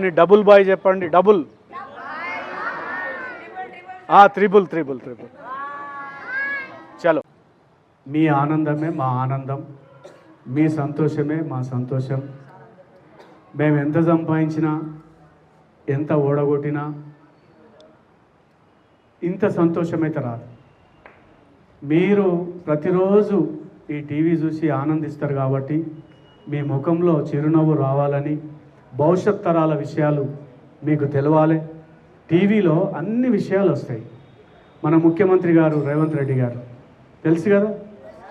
పోనీ డబుల్ బాయ్ చెప్పండి డబుల్. Triple triple triple. చలో. మీ ఆనందమే మా ఆనందం మీ సంతోషమే మా సంతోషం. మేము ఎంత సంపాదించినా ఎంత ఓడగొట్టినా ఇంత సంతోషమైతే రాదు. మీరు ప్రతిరోజు ఈ టీవీ చూసి ఆనందిస్తారు కాబట్టి మీ ముఖంలో చిరునవ్వు రావాలని భవిష్యత్ తరాల విషయాలు మీకు తెలవాలి. టీవీలో అన్ని విషయాలు వస్తాయి. మన ముఖ్యమంత్రి గారు రేవంత్ రెడ్డి గారు. తెలుసు కదా?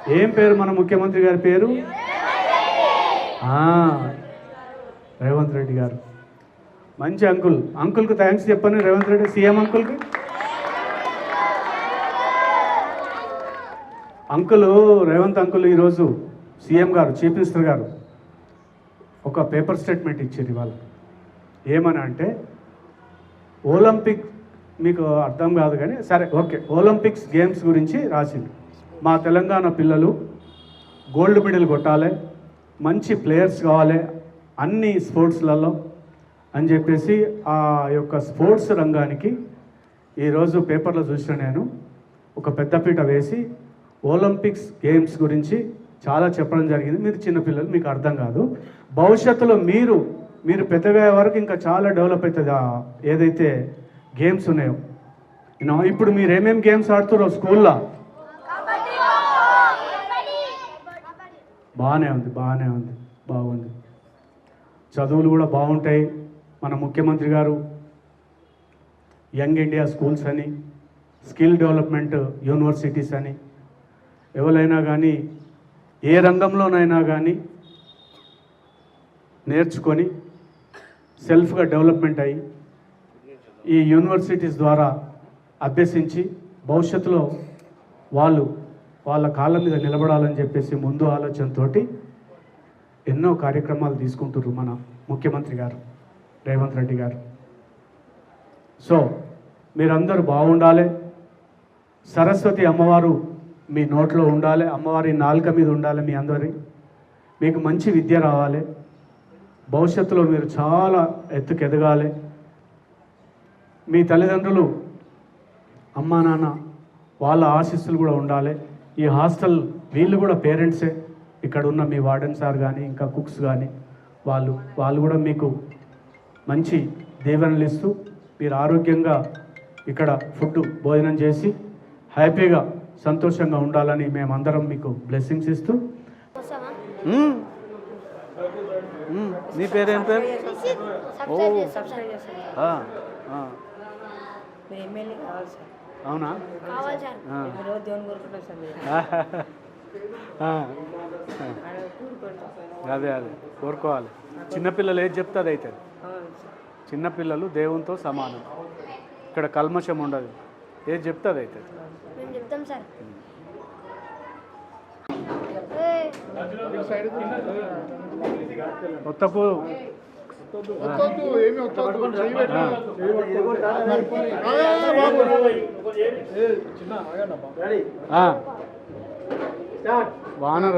ఏం పేరు మన ముఖ్యమంత్రి గారి పేరు? రేవంత్ రెడ్డి గారు. మంచి అంకుల్. అంకుల్కి థ్యాంక్స్ చెప్పండి రేవంత్ రెడ్డి. సీఎం అంకుల్కి. అంకుల్ రేవంత్ అంకుల్ ఈరోజు సీఎం గారు చీఫ్ మినిస్టర్ గారు. ఒక పేపర్ స్టేట్మెంట్ ఇచ్చారు ఇవాళ ఏమని అంటే ఒలింపిక్ మీకు అర్థం కాదు కానీ సరే ఓకే ఒలింపిక్స్ గేమ్స్ గురించి రాసింది మా తెలంగాణ పిల్లలు గోల్డ్ మెడల్ కొట్టాలి మంచి ప్లేయర్స్ కావాలి అన్ని స్పోర్ట్స్లలో అని చెప్పేసి ఆ యొక్క స్పోర్ట్స్ రంగానికి ఈరోజు పేపర్లో చూసిన నేను ఒక పెద్దపీట వేసి ఒలింపిక్స్ గేమ్స్ గురించి చాలా చెప్పడం జరిగింది. మీరు చిన్నపిల్లలు మీకు అర్థం కాదు. భవిష్యత్తులో మీరు మీరు పెద్దగా వరకు ఇంకా చాలా డెవలప్ అవుతుంది ఏదైతే గేమ్స్ ఉన్నాయో. యూనో ఇప్పుడు మీరు ఏమేమి గేమ్స్ ఆడుతున్నారో స్కూల్లో? బాగానే ఉంది బాగానే ఉంది బాగుంది. చదువులు కూడా బాగుంటాయి. మన ముఖ్యమంత్రి గారు యంగ్ ఇండియా స్కూల్స్ అని స్కిల్ డెవలప్మెంట్ యూనివర్సిటీస్ అని ఎవరైనా కానీ ఏ రంగంలోనైనా కానీ నేర్చుకొని సెల్ఫ్గా డెవలప్మెంట్ అయ్యి ఈ యూనివర్సిటీస్ ద్వారా అభ్యసించి భవిష్యత్తులో వాళ్ళు వాళ్ళ కాళ్ళ మీద నిలబడాలని చెప్పేసి ముందు ఆలోచనతో ఎన్నో కార్యక్రమాలు తీసుకుంటున్నారు మన ముఖ్యమంత్రి గారు రేవంత్ రెడ్డి గారు. సో మీరందరూ బాగుండాలి. సరస్వతి అమ్మవారు మీ నోట్లో ఉండాలి. అమ్మవారి నాలుక మీద ఉండాలి మీ అందరి. మీకు మంచి విద్య రావాలి. భవిష్యత్తులో మీరు చాలా ఎత్తుకు ఎదగాలి. మీ తల్లిదండ్రులు అమ్మా నాన్న వాళ్ళ ఆశీస్సులు కూడా ఉండాలి. ఈ హాస్టల్ వీళ్ళు కూడా పేరెంట్సే. ఇక్కడ ఉన్న మీ వార్డెన్ సార్ కానీ ఇంకా కుక్స్ కానీ వాళ్ళు వాళ్ళు కూడా మీకు మంచి దీవెనలు ఇస్తూ మీరు ఆరోగ్యంగా ఇక్కడ ఫుడ్ భోజనం చేసి హ్యాపీగా సంతోషంగా ఉండాలని మేమందరం మీకు బ్లెస్సింగ్స్ ఇస్తూ. నీ పేరేం పేరు? ఓ. అవునా? అదే అదే. కోరుకోవాలి. చిన్నపిల్లలు ఏది చెప్తే అది అవుతుంది అవును సార్. చిన్నపిల్లలు దేవునితో సమానం. ఇక్కడ కల్మషం ఉండదు. ఏది చెప్తే అది అవుతుంది మేము చెప్తాం సార్ కొత్తకు వానర